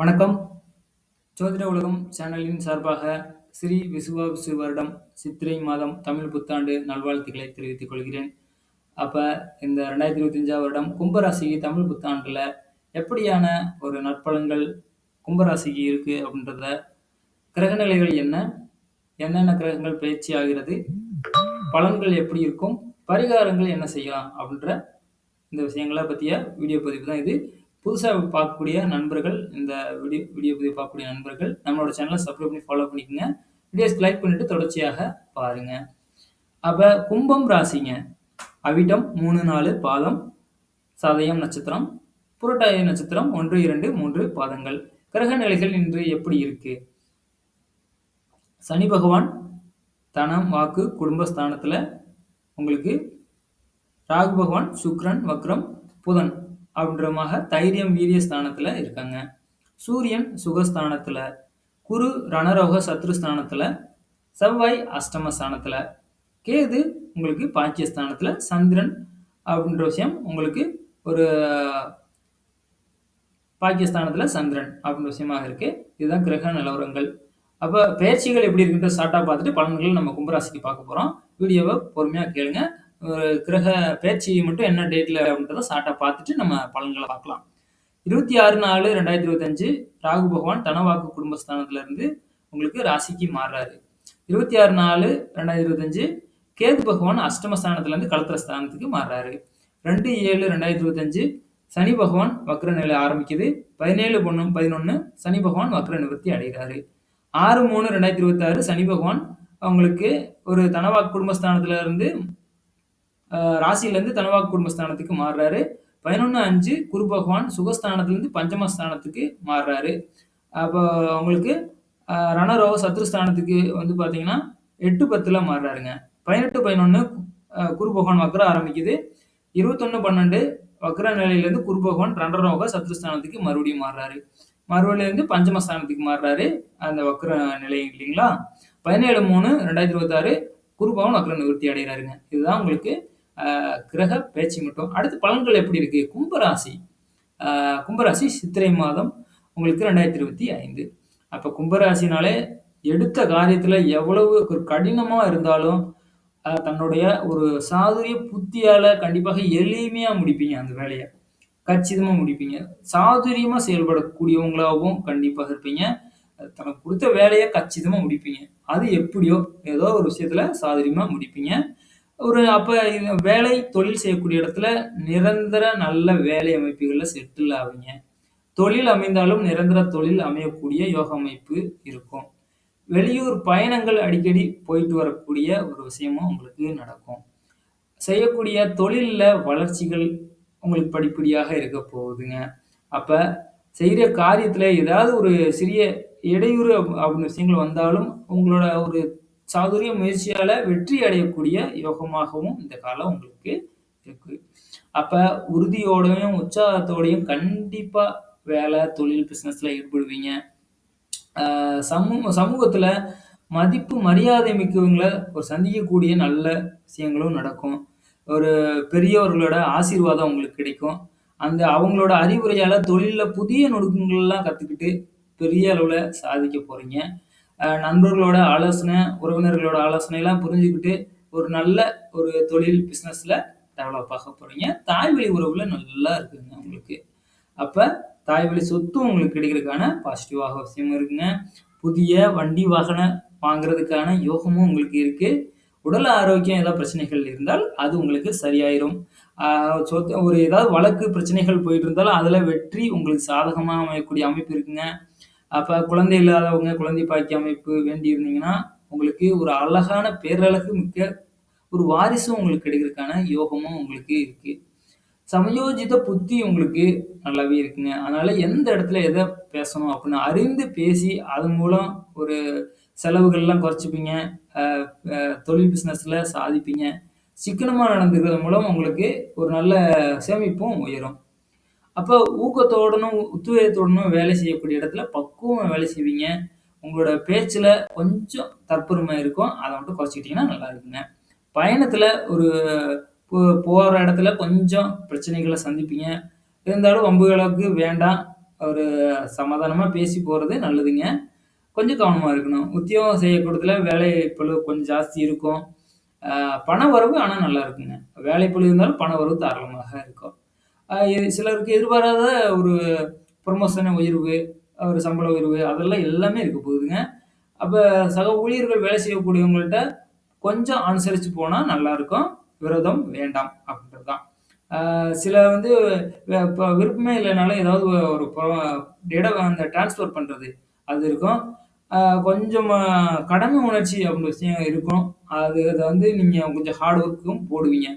வணக்கம். ஜோதிட உலகம் சேனலின் சார்பாக ஸ்ரீ விசுவாவசு வருடம் சித்திரை மாதம் தமிழ் புத்தாண்டு நல்வாழ்த்துக்களை தெரிவித்துக் கொள்கிறேன். அப்போ இந்த 2025ஆம் வருடம் கும்பராசிக்கு தமிழ் புத்தாண்டில் எப்படியான ஒரு நற்பலன்கள் கும்பராசிக்கு இருக்கு அப்படின்றத கிரகநிலைகள் என்ன? என்னென்ன கிரகங்கள் பயிற்சி ஆகிறது? பலன்கள் எப்படி இருக்கும்? பரிகாரங்கள் என்ன செய்யலாம்? அப்படின்ற இந்த விஷயங்களை பற்றிய வீடியோ பதிவு தான் இது. புதுசாக பார்க்கக்கூடிய நண்பர்கள் இந்த வீடியோ வீடியோ பதிவு பார்க்கக்கூடிய நண்பர்கள் நம்மளோட சேனலை சப்ஸ்கிரைப் பண்ணி ஃபாலோ பண்ணிக்கோங்க வீடியோஸ் லைக் பண்ணிட்டு தொடர்ச்சியாக பாருங்க. அப்போ கும்பம் ராசிங்க. அவிட்டம் 3, 4 பாதம், சதயம் நட்சத்திரம், புரட்டாய நட்சத்திரம் 1, 2, 3 பாதங்கள். கிரக நிலைகள் இன்று எப்படி இருக்கு? சனி பகவான் தனம், வாக்கு, குடும்பஸ்தானத்தில் உங்களுக்கு ராகு பகவான், சுக்ரன் வக்ரம், புதன் அப்படின்றமாக தைரியம், வீரிய ஸ்தானத்தில் இருக்காங்க. சூரியன் சுகஸ்தானத்தில் குரு ரணரோக சத்ருஸ்தானத்தில் செவ்வாய் அஷ்டமஸ்தானத்தில் கேது உங்களுக்கு பாக்கியஸ்தானத்தில் சந்திரன் அப்படின்ற விஷயம் உங்களுக்கு ஒரு பாக்கியஸ்தானத்தில் சந்திரன் அப்படின்ற விஷயமாக இருக்குது இதுதான் கிரக நிலவரங்கள். அப்போ பயிற்சிகள் எப்படி இருக்குன்ற ஷார்ட்டாக பார்த்துட்டு பலன்கள் நம்ம கும்பராசிக்கு பார்க்க போகிறோம் வீடியோவை பொறுமையாக கேளுங்கள் ஒரு கிரக பேச்சு மட்டும் என்ன டேட்டில் அப்படின்றத ஷார்ட்டாக பார்த்துட்டு நம்ம பலன்களை பார்க்கலாம். இருபத்தி ஆறு நாலு ரெண்டாயிரத்தி இருபத்தஞ்சு ராகு பகவான் தனவாக்கு குடும்பஸ்தானத்துலேருந்து உங்களுக்கு ராசிக்கு மாறுறாரு. இருபத்தி ஆறு நாலு ரெண்டாயிரத்தி இருபத்தஞ்சு கேது பகவான் அஷ்டமஸ்தானத்துலேருந்து கலத்திர ஸ்தானத்துக்கு மாறுறாரு. ரெண்டு ஏழு ரெண்டாயிரத்தி இருபத்தஞ்சு சனி பகவான் வக்ர நிலை ஆரம்பிக்குது. பதினேழு பொண்ணு பதினொன்று சனி பகவான் வக்ர நிவர்த்தி அடைகிறாரு. ஆறு மூணு ரெண்டாயிரத்தி இருபத்தாறு சனி பகவான் அவங்களுக்கு ஒரு தனவாக்கு குடும்பஸ்தானத்துலேருந்து ராசியிலேருந்து ராசியில குடும்பஸ்தானத்துக்கு மாறுறாரு. 11/5 குரு பகவான் சுகஸ்தானத்துலேருந்து பஞ்சமஸ்தானத்துக்கு மாறுறாரு. அப்போ அவங்களுக்கு ரணரோக சத்ருஸ்தானத்துக்கு வந்து பார்த்தீங்கன்னா 8/10ல மாறுறாருங்க. 18/11 குரு பகவான் வக்ரம் ஆரம்பிக்குது. 21/12 வக்ர நிலையிலேருந்து குரு பகவான் ரணரோக சத்ருஸ்தானத்துக்கு மறுபடியும் மாறுறாரு. மறுபடியிலேருந்து பஞ்சமஸ்தானத்துக்கு மாறுறாரு. அந்த வக்ர நிலை இல்லைங்களா? 17/3/2026 குரு பகவான் வக்ர நிவர்த்தி அடைகிறாருங்க. இதுதான் உங்களுக்கு கிரக பேச்சு மட்டும். அடுத்து பலன்கள் எப்படி இருக்கு? கும்பராசி கும்பராசி சித்திரை மாதம் உங்களுக்கு ரெண்டாயிரத்தி இருபத்தி ஐந்து அப்போ கும்பராசினாலே எடுத்த காரியத்தில் எவ்வளவு ஒரு கடினமாக இருந்தாலும் தன்னுடைய ஒரு சாதுரிய புத்தியால் கண்டிப்பாக எளிமையாக முடிப்பீங்க அந்த வேலையை. கச்சிதமாக முடிப்பீங்க. சாதுரியமாக செயல்படக்கூடியவங்களாகவும் கண்டிப்பாக இருப்பீங்க. தனக்கு கொடுத்த வேலையை கச்சிதமாக முடிப்பீங்க. அது எப்படியோ ஏதோ ஒரு விஷயத்தில் சாதுரியமாக முடிப்பீங்க. ஒரு அப்ப வேலை தொழில் செய்யக்கூடிய இடத்துல நிரந்தர நல்ல வேலை அமைப்புகள்ல செட்டில் ஆவீங்க. தொழில் அமைந்தாலும் நிரந்தர தொழில் அமையக்கூடிய யோக அமைப்பு இருக்கும். வெளியூர் பயணங்கள் அடிக்கடி போயிட்டு வரக்கூடிய ஒரு விஷயமும் உங்களுக்கு நடக்கும். செய்யக்கூடிய தொழில்ல வளர்ச்சிகள் உங்களுக்கு படிப்படியாக இருக்க போகுதுங்க. அப்ப செய்கிற காரியத்துல ஏதாவது ஒரு சிறிய இடையூறு அப்படின்னு விஷயங்கள் வந்தாலும் உங்களோட ஒரு சாதுரிய முயற்சியால வெற்றி அடையக்கூடிய யோகமாகவும் இந்த காலம் உங்களுக்கு இருக்கு. அப்ப உறுதியோடையும் உற்சாகத்தோடையும் கண்டிப்பா வேலை, தொழில், பிசினஸ்ல ஈடுபடுவீங்க. சமூக சமூகத்துல மதிப்பு மரியாதை மிக்கவங்களை ஒரு சந்திக்கக்கூடிய நல்ல விஷயங்களும் நடக்கும். ஒரு பெரியவர்களோட ஆசீர்வாதம் உங்களுக்கு கிடைக்கும். அந்த அவங்களோட அறிவுரையால தொழிலில் புதிய நுணுக்கங்கள்லாம் கத்துக்கிட்டு பெரிய அளவுல சாதிக்க போறீங்க. நண்பர்களோட ஆலோசனை, உறவினர்களோட ஆலோசனை எல்லாம் புரிஞ்சுக்கிட்டு ஒரு நல்ல ஒரு தொழில் பிஸ்னஸில் டெவலப் ஆக போகிறீங்க தாய்வழி உறவில் நல்லா இருக்குங்க உங்களுக்கு. அப்போ தாய்வழி சொத்தும் உங்களுக்கு கிடைக்கிறதுக்கான பாசிட்டிவாக விஷயம் இருக்குங்க. புதிய வண்டி, வாகனம் வாங்குறதுக்கான யோகமும் உங்களுக்கு இருக்குது உடல் ஆரோக்கியம் ஏதாவது பிரச்சனைகள் இருந்தால் அது உங்களுக்கு சரியாயிரும். சொத்து ஒரு ஏதாவது வழக்கு பிரச்சனைகள் போயிட்டு இருந்தாலும் அதில் வெற்றி உங்களுக்கு சாதகமாக அமையக்கூடிய அமைப்பு இருக்குங்க. அப்போ குழந்தை இல்லாதவங்க குழந்தை பாக்கிய அமைப்பு வேண்டி இருந்தீங்கன்னா உங்களுக்கு ஒரு அழகான பேரழகு மிக்க ஒரு வாரிசும் உங்களுக்கு கிடைக்கிறதுக்கான யோகமும் உங்களுக்கு இருக்கு. சமயோஜித புத்தி உங்களுக்கு நல்லாவே இருக்குங்க. அதனால எந்த இடத்துல எதை பேசணும் அப்படின்னு அறிந்து பேசி அதன் மூலம் ஒரு செலவுகள்லாம் குறைச்சிப்பீங்க. தொழில் பிஸ்னஸில் சாதிப்பீங்க. சிக்கனமாக நடந்துக்கிறது மூலம் உங்களுக்கு ஒரு நல்ல சேமிப்பும் உயரும். அப்போ ஊக்கத்தோடனும், உத்வேகத்தோடனும் வேலை செய்யக்கூடிய இடத்துல பக்குவம் வேலை செய்வீங்க. உங்களோட பேச்சில் கொஞ்சம் தற்பெருமை இருக்கும். அதை மட்டும் குறைச்சிக்கிட்டிங்கன்னா நல்லா இருக்குங்க. பயணத்தில் ஒரு போகிற இடத்துல கொஞ்சம் பிரச்சனைகளை சந்திப்பீங்க. இருந்தாலும் வம்புகளுக்கு வேண்டாம். ஒரு சமாதானமாக பேசி போகிறது நல்லதுங்க. கொஞ்சம் கவனமாக இருக்கணும். உத்தியோகம் செய்யக்கூடத்தில் வேலைப்பளு கொஞ்சம் ஜாஸ்தி இருக்கும். பண வரவு ஆனால் நல்லா இருக்குங்க. வேலைப்பளு இருந்தாலும் பண வரவு தாராளமாக இருக்கும். சிலருக்கு எதிர்பாராத ஒரு ப்ரொமோஷன் உயர்வு, ஒரு சம்பள உயர்வு அதெல்லாம் எல்லாமே இருக்க போகுதுங்க. அப்போ சக ஊழியர்கள் வேலை செய்யக்கூடியவங்கள்ட்ட கொஞ்சம் அனுசரித்து போனால் நல்லாயிருக்கும் விரோதம் வேண்டாம் அப்படின்றது தான். சில வந்து இப்போ விருப்பமே இல்லைனாலும் ஏதாவது ஒரு ப இடம் அந்த டிரான்ஸ்ஃபர் பண்ணுறது அது இருக்கும். கொஞ்சம் கடமை உணர்ச்சி அப்படின்ற விஷயம் இருக்கும். அது அதை வந்து நீங்கள் கொஞ்சம் ஹார்ட் ஒர்க்கும் போடுவீங்க.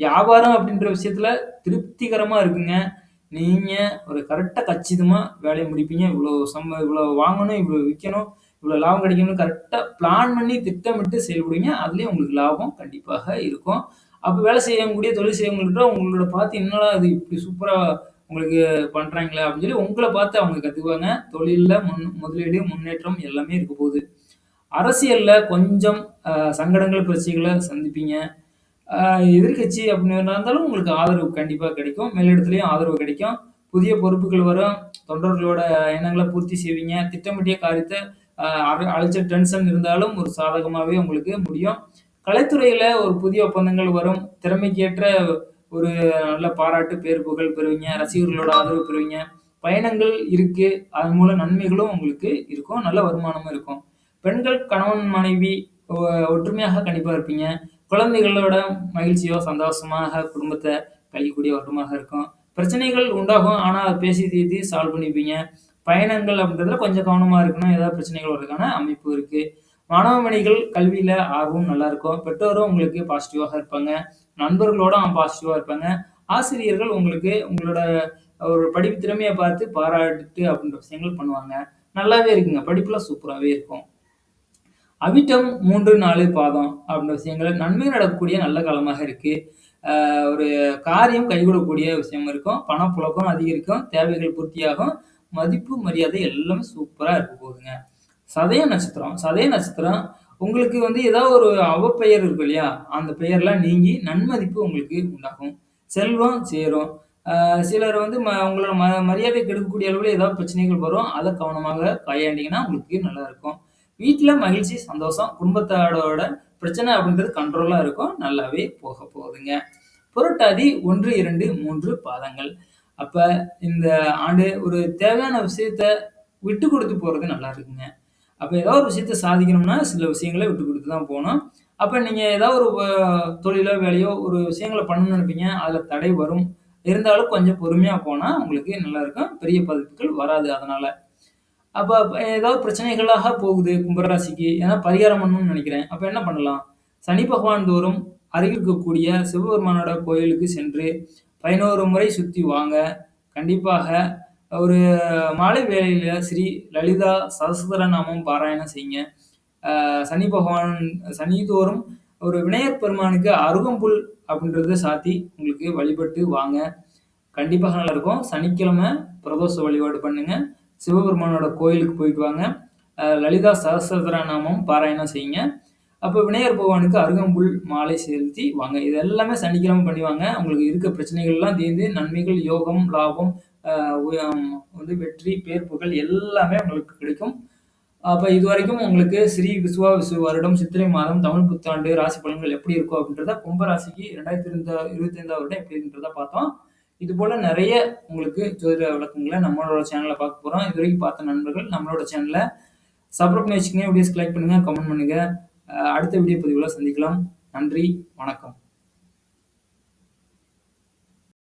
வியாபாரம் அப்படின்ற விஷயத்துல திருப்திகரமா இருக்குங்க. நீங்க ஒரு கரெக்டா கச்சிதமா வேலையை முடிப்பீங்க. இவ்வளோ சம்ப இவ்வளோ வாங்கணும், இவ்வளோ விற்கணும் இவ்வளோ லாபம் கிடைக்கணும்னு கரெக்டாக பிளான் பண்ணி திட்டமிட்டு செயல்படுவீங்க. அதுலயும் உங்களுக்கு லாபம் கண்டிப்பாக இருக்கும். அப்போ வேலை செய்யக்கூடிய தொழில் செய்யவங்கள்ட்ட உங்களோட பார்த்து என்னடா அது இப்படி சூப்பராக உங்களுக்கு பண்ணுறாங்களே அப்படின்னு சொல்லி உங்களை பார்த்து அவங்க கற்றுக்குவாங்க தொழிலில் முன் முதலீடு, முன்னேற்றம் எல்லாமே இருக்க போகுது. அரசியலில் கொஞ்சம் சங்கடங்கள், பிரச்சனைகளை சந்திப்பீங்க. அ எதிர்க்கட்சி அப்படின்னு இருந்தாலும் உங்களுக்கு ஆதரவு கண்டிப்பா கிடைக்கும். மேலிடத்துலையும் ஆதரவு கிடைக்கும். புதிய பொறுப்புகள் வரும். தொண்டர்களோட எண்ணங்கள பூர்த்தி செய்வீங்க. திட்டமிட்டிய காரியத்த அ அலைச்சல், டென்ஷன் இருந்தாலும் ஒரு சாதகமாவே உங்களுக்கு முடியும். கலைத்துறையில ஒரு புதிய ஒப்பந்தங்கள் வரும். திறமைக்கேற்ற ஒரு நல்ல பாராட்டு, பேர், புகழ் பெறுவீங்க. ரசிகர்களோட ஆதரவு பெறுவீங்க. பயணங்கள் இருக்கு. அதன் மூலம் நன்மைகளும் உங்களுக்கு இருக்கும். நல்ல வருமானமும் இருக்கும். பெண்கள் கணவன், மனைவி ஒ ஒற்றுமையாக கண்டிப்பா இருப்பீங்க. குழந்தைகளோட மகிழ்ச்சியோ, சந்தோஷமாக குடும்பத்தை கழிக்கக்கூடிய வருடமாக இருக்கும். பிரச்சனைகள் உண்டாகும். ஆனால் அதை பேசி தீர்த்து சால்வ் பண்ணிப்பீங்க. பயணங்கள் அப்படின்றதுல கொஞ்சம் கவனமாக இருக்கணும். ஏதாவது பிரச்சனைகள் வர்றதுக்கான அமைப்பு இருக்கு. மாணவமணிகள் கல்வியில் கல்வியில ஆர்வம் நல்லா இருக்கும். பெற்றோரும் உங்களுக்கு பாசிட்டிவாக இருப்பாங்க. நண்பர்களோட பாசிட்டிவாக இருப்பாங்க. ஆசிரியர்கள் உங்களுக்கு உங்களோட ஒரு படிப்பு திறமையை பார்த்து பாராட்டு அப்படின்ற விஷயங்கள் பண்ணுவாங்க. நல்லாவே இருக்குங்க. படிப்புலாம் சூப்பராகவே இருக்கும். அவிட்டம் 3, 4 பாதம் அப்படின்ற விஷயங்கள் நன்மை நடக்கக்கூடிய நல்ல காலமாக இருக்கு. ஒரு காரியம் கைகூடக்கூடிய விஷயம் இருக்கும். பணப்புழக்கம் அதிகரிக்கும். தேவைகள் பூர்த்தியாகும். மதிப்பு, மரியாதை எல்லாமே சூப்பராக இருக்க போகுதுங்க. சதய நட்சத்திரம். சதய நட்சத்திரம் உங்களுக்கு வந்து ஏதாவது ஒரு அவப்பெயர் இருக்கும் இல்லையா? அந்த பெயர்லாம் நீங்கி நன்மதிப்பு உங்களுக்கு உண்டாகும். செல்வம் சேரும். சிலர் வந்து ம உங்களோட ம மரியாதை கெடுக்கக்கூடிய அளவில் ஏதாவது பிரச்சனைகள் வரும். அதை கவனமாக கையாண்டிங்கன்னா உங்களுக்கு நல்லா இருக்கும். வீட்டில் மகிழ்ச்சி, சந்தோஷம். குடும்பத்தோட பிரச்சனை அப்படின்றது கண்ட்ரோலாக இருக்கும். நல்லாவே போக போகுதுங்க. புரட்டாதி 1, 2, 3 பாதங்கள். அப்போ இந்த ஆண்டு ஒரு தேவையான விஷயத்த விட்டு கொடுத்து போகிறது நல்லா இருக்குங்க. அப்போ ஏதாவது ஒரு விஷயத்த சாதிக்கணும்னா, சில விஷயங்களை விட்டு கொடுத்து தான் போகணும் அப்போ நீங்கள் ஏதாவது ஒரு தொழிலோ, வேலையோ ஒரு விஷயங்களை பண்ணணும்னு நினைப்பீங்க. அதில் தடை வரும். இருந்தாலும் கொஞ்சம் பொறுமையாக போனால் உங்களுக்கு நல்லா இருக்கும். பெரிய பாதிப்புகள் வராது அதனால் அப்போ ஏதாவது பிரச்சனைகளாக போகுது கும்பராசிக்கு. ஏன்னா பரிகாரம் பண்ணணும்னு நினைக்கிறேன். அப்போ என்ன பண்ணலாம்? சனி பகவான் தோறும் அருகில் இருக்கக்கூடிய சிவபெருமானோட கோயிலுக்கு சென்று 11 முறை சுற்றி வாங்க. கண்டிப்பாக ஒரு மாலை வேளையில் ஸ்ரீ லலிதா சகஸ்ரநாமம் பாராயணம் செய்யுங்க. சனி பகவான் சனி தோறும் ஒரு விநாயகர் பெருமானுக்கு அருகம்புல் அப்படின்றத சாத்தி உங்களுக்கு வழிபட்டு வாங்க. கண்டிப்பாக நல்லாயிருக்கும் சனிக்கிழமை பிரதோஷ வழிபாடு பண்ணுங்கள் சிவபெருமானோட கோயிலுக்கு போயிட்டு வாங்க. அ நாமம் பாராயணம் செய்யுங்க. அப்போ விநாயகர் பகவானுக்கு அருகம்புல் மாலை செலுத்தி வாங்க. இது எல்லாமே சனிக்கிழமை பண்ணிவாங்க உங்களுக்கு இருக்க பிரச்சனைகள்லாம் தீர்ந்து நன்மைகள், யோகம், லாபம், வந்து வெற்றி, பேர், புகழ் எல்லாமே உங்களுக்கு கிடைக்கும். அப்ப இதுவரைக்கும் உங்களுக்கு ஸ்ரீ விசுவா விசுவாவசு வருடம் சித்திரை மாதம் தமிழ் புத்தாண்டு ராசி பலன்கள் எப்படி இருக்கும் அப்படின்றத கும்ப ராசிக்கு 2025 வருடம் எப்படின்றத பார்த்தோம். இது போல நிறைய உங்களுக்கு ஜோதிட விளக்கங்களை நம்மளோட சேனலில் பார்க்க போகிறோம் இது வரைக்கும் பார்த்த நண்பர்கள் நம்மளோட சேனலை சப்ஸ்கிரைப் பண்ணி வச்சுக்கோங்க வீடியோஸ் லைக் பண்ணுங்கள் கமெண்ட் பண்ணுங்கள் அடுத்த வீடியோ பதிவுகளாக சந்திக்கலாம். நன்றி, வணக்கம்.